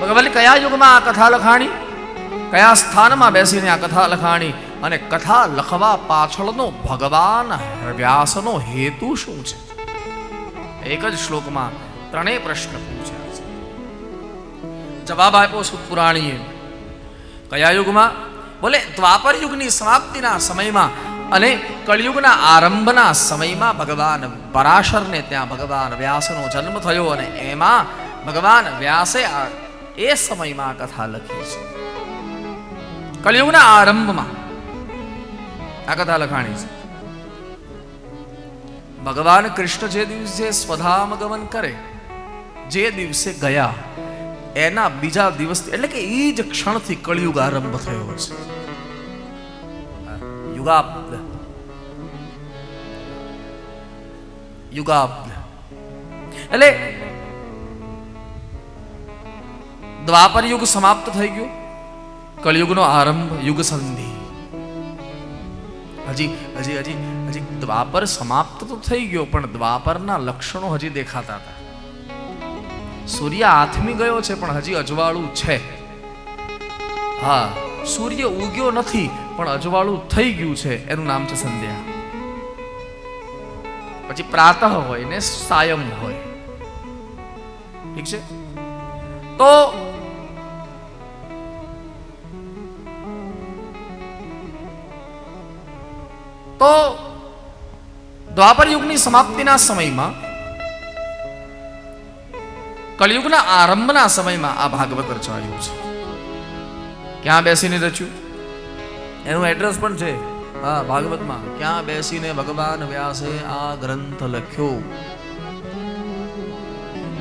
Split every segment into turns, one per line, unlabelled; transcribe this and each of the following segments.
ભગવાન કયા યુગમાં આ કથા લખાણી? કયા સ્થાનમાં બેસીને આ કથા લખાણી? અને કથા લખવા પાછળનો ભગવાન વ્યાસનો હેતુ શું છે? એક જ શ્લોકમાં ત્રણેય પ્રશ્ન પૂછ્યા છે. જવાબ આપ્યો સુતપુરાણીએ, કયા યુગમાં? બોલે દ્વાપર યુગની સમાપ્તિના સમયમાં અને કળિયુગના આરંભના સમયમાં ભગવાન પરાશરને ત્યાં ભગવાન વ્યાસનો જન્મ થયો અને એમાં ભગવાન વ્યાસે આ એ સમયમાં કથા લખી છે. કલયુગના આરંભમાં આ કથા લખાણી છે. ભગવાન કૃષ્ણ જે દિવસે સ્વધામ ગમન કરે, જે દિવસે ગયા, એના બીજા દિવસ એટલે કે એ જ ક્ષણથી કળિયુગ આરંભ થયો છે. યુગાબ્દ યુગાબ્દ એટલે દ્વાપર યુગ સમાપ્ત થઈ ગયો. કળિયુગનો આરંભ યુગ સંધિ. હજી હજી હજી હજી દ્વાપર સમાપ્ત તો થઈ ગયો, પણ દ્વાપરના લક્ષણો હજી દેખાતા હતા. સૂર્ય આથમી ગયો છે, પણ હજી અજવાળું છે. હા, સૂર્ય ઉગ્યો નથી, પણ અજવાળું થઈ ગયું છે, એનું નામ છે સંધ્યા. પછી પ્રાતઃ હોય ને સાયમ હોય. ઠીક છે? તો તો દ્વાપર યુગની સમાપ્તિના સમયમાં, કળિયુગના આરંભના સમયમાં આ ભાગવત રચાયું છે. ક્યાં બેસીને રચ્યું? એનું એડ્રેસ પણ છે. હા, ભાગવતમાં. ક્યાં બેસીને ભગવાન વ્યાસે આ ગ્રંથ લખ્યો?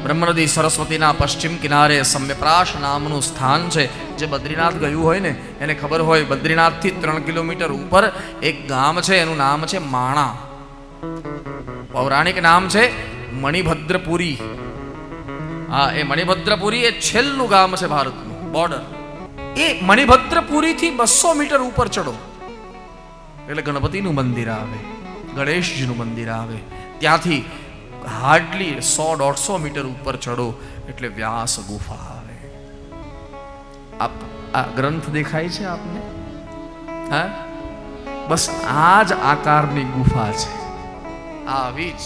બ્રહ્મનદી સરસ્વતીના પશ્ચિમ કિનારે સમ્યપ્રાશ નામનું સ્થાન છે, જે બદ્રીનાથ ગયું હોય ને, એને ખબર હોય બદ્રીનાથથી ત્રણ કિલોમીટર ઉપર એક ગામ છે, એનું નામ છે માણા. પૌરાણિક નામ છે મણિભદ્રપુરી. હા, એ મણિભદ્રપુરી એ છેલ્લું ગામ છે ભારતનું બોર્ડર એ મણિભદ્રપુરીથી બસો મીટર ઉપર ચડો. એટલે ગણપતિનું મંદિર આવે, ગણેશજીનું મંદિર આવે. ત્યાંથી હાર્ડલી સો દોઢસો મીટર ઉપર ચડો એટલે વ્યાસ ગુફા આવે. આપ આ ગ્રંથ દેખાય છે આપને? હા? બસ આ જ આકારની ગુફા છે. આવી જ.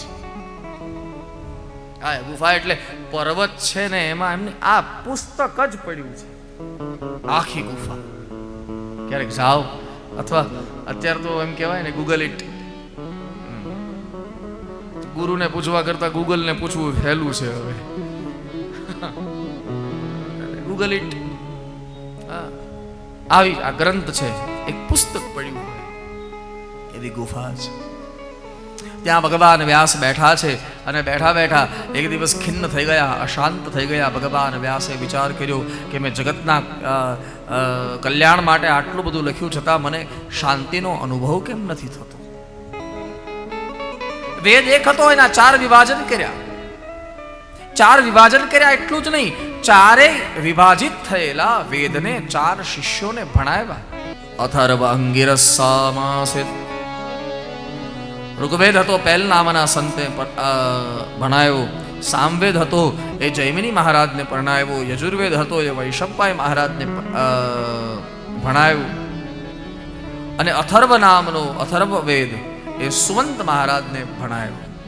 હા ગુફા એટલે પર્વત છે ને, એમાં એમને આ પુસ્તક જ પડ્યું છે. આખી ગુફા. ક્યારેક જાઓ, અથવા અત્યારે તો એમ કહેવાય ને ગૂગલ ઇટ ગુરુને પૂછવા કરતા ગૂગલને પૂછવું સહેલું છે હવે. Google it. આવી આ ગ્રંથ છે, એક પુસ્તક પડ્યું એવી ગુફા છે. ત્યાં ભગવાન વ્યાસ બેઠા છે અને બેઠા બેઠા એક દિવસ ખિન્ન થઈ ગયા, અશાંત થઈ ગયા. ભગવાન વ્યાસે વિચાર કર્યો કે મેં જગતના કલ્યાણ માટે આટલું બધું લખ્યું છતાં મને શાંતિનો અનુભવ કેમ નથી થતો? વેદ એક હતો, એના ચાર વિભાજન કર્યા. ચાર વિભાજન કર્યા એટલું જ નહીં, ચારે વિભાજિત થયેલા વેદને ચાર શિષ્યોને ભણાવ્યા. અથર્વ અંગિરસ સામાસિત ઋગ્વેદ હતો પહેલ નામના સંતે ભણાયો. સામવેદ હતો એ જૈમિની મહારાજને પરણાવ્યો યજુર્વેદ હતો એ વૈશંપાય મહારાજને ભણાવ્યો અને અથર્વ નામનો અથર્વ વેદ એ સુવંત મહારાજને ભણાયો.